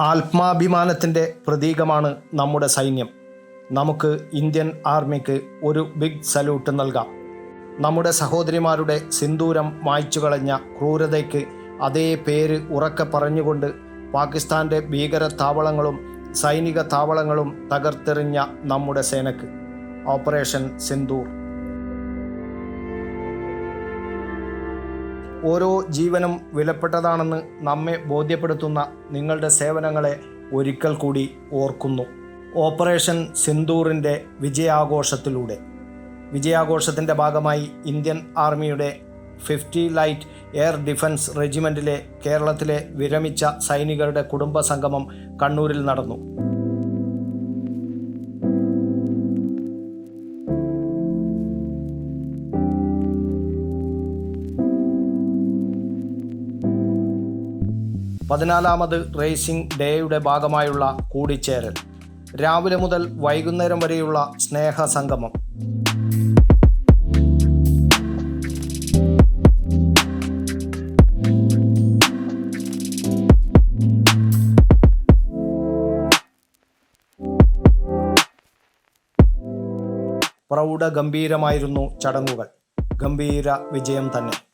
ആത്മാഭിമാനത്തിന്റെ പ്രതീകമാണ് നമ്മുടെ സൈന്യം. നമുക്ക് ഇന്ത്യൻ ആർമിക്ക് ഒരു ബിഗ് സല്യൂട്ട് നൽകാം. നമ്മുടെ സഹോദരിമാരുടെ സിന്ദൂരം മായ്ച്ചു കളഞ്ഞ ക്രൂരതയ്ക്ക് അതേ പേര് ഉറക്കെ പറഞ്ഞുകൊണ്ട് പാകിസ്ഥാന്റെ ഭീകര താവളങ്ങളും സൈനിക താവളങ്ങളും തകർത്തെറിഞ്ഞ നമ്മുടെ സേനക്ക്. ഓപ്പറേഷൻ സിന്ദൂർ. ഓരോ ജീവനും വിലപ്പെട്ടതാണെന്ന് നമ്മെ ബോധ്യപ്പെടുത്തുന്ന നിങ്ങളുടെ സേവനങ്ങളെ ഒരിക്കൽ കൂടി ഓർക്കുന്നു. ഓപ്പറേഷൻ സിന്ദൂറിന്റെ വിജയാഘോഷത്തിലൂടെ. വിജയാഘോഷത്തിന്റെ ഭാഗമായി ഇന്ത്യൻ ആർമിയുടെ ഫിഫ്റ്റി ലൈറ്റ് എയർ ഡിഫൻസ് റെജിമെന്റിലെ കേരളത്തിലെ വിരമിച്ച സൈനികരുടെ കുടുംബ സംഗമം കണ്ണൂരിൽ നടന്നു. പതിനാലാമത് റേസിംഗ് ഡേയുടെ ഭാഗമായുള്ള കൂടിച്ചേരൽ. രാവിലെ മുതൽ വൈകുന്നേരം വരെയുള്ള സ്നേഹ സംഗമം. പ്രൗഢഗംഭീരമായിരുന്നു ചടങ്ങുകൾ. ഗംഭീര വിജയം തന്നെ.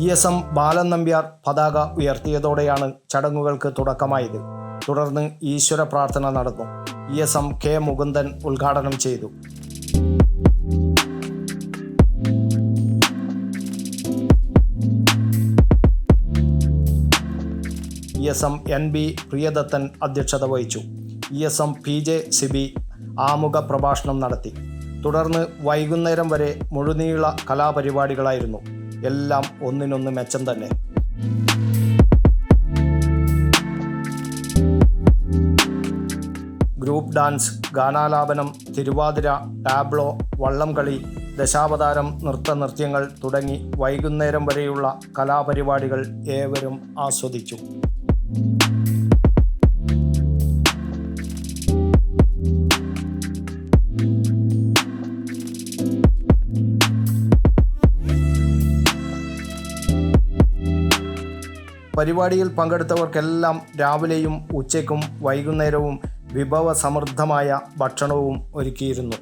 E S M Balan Nambiar പതാക ഉയർത്തിയതോടെയാണ് ചടങ്ങുകൾക്ക് തുടക്കമായത്. തുടർന്ന് ഈശ്വര പ്രാർത്ഥന നടന്നു. E S M K Mukundan ഉദ്ഘാടനം ചെയ്തു. E S M N B Priyadathan അധ്യക്ഷത വഹിച്ചു. E S M P J Sibi ആമുഖ പ്രഭാഷണം നടത്തി. തുടർന്ന് വൈകുന്നേരം വരെ മുഴുനീള കലാപരിപാടികളായിരുന്നു. എല്ലാം ഒന്നിനൊന്ന് മെച്ചം തന്നെ. ഗ്രൂപ്പ് ഡാൻസ് ഗാനാലാപനം തിരുവാതിര ടാബ്ലോ വള്ളംകളി ദശാവതാരം നൃത്ത നൃത്യങ്ങൾ തുടങ്ങി വൈകുന്നേരം വരെയുള്ള കലാപരിപാടികൾ ഏവരും ആസ്വദിച്ചു. പരിപാടിയിൽ പങ്കെടുത്തവർക്കെല്ലാം രാവിലെയും ഉച്ചയ്ക്കും വൈകുന്നേരവും വിഭവസമൃദ്ധമായ ഭക്ഷണവും ഒരുക്കിയിരുന്നു.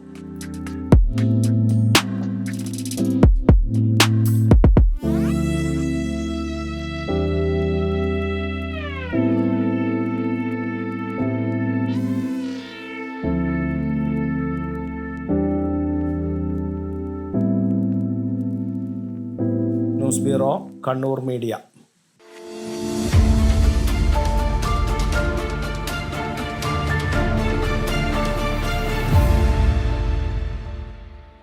News bureau Kannur media.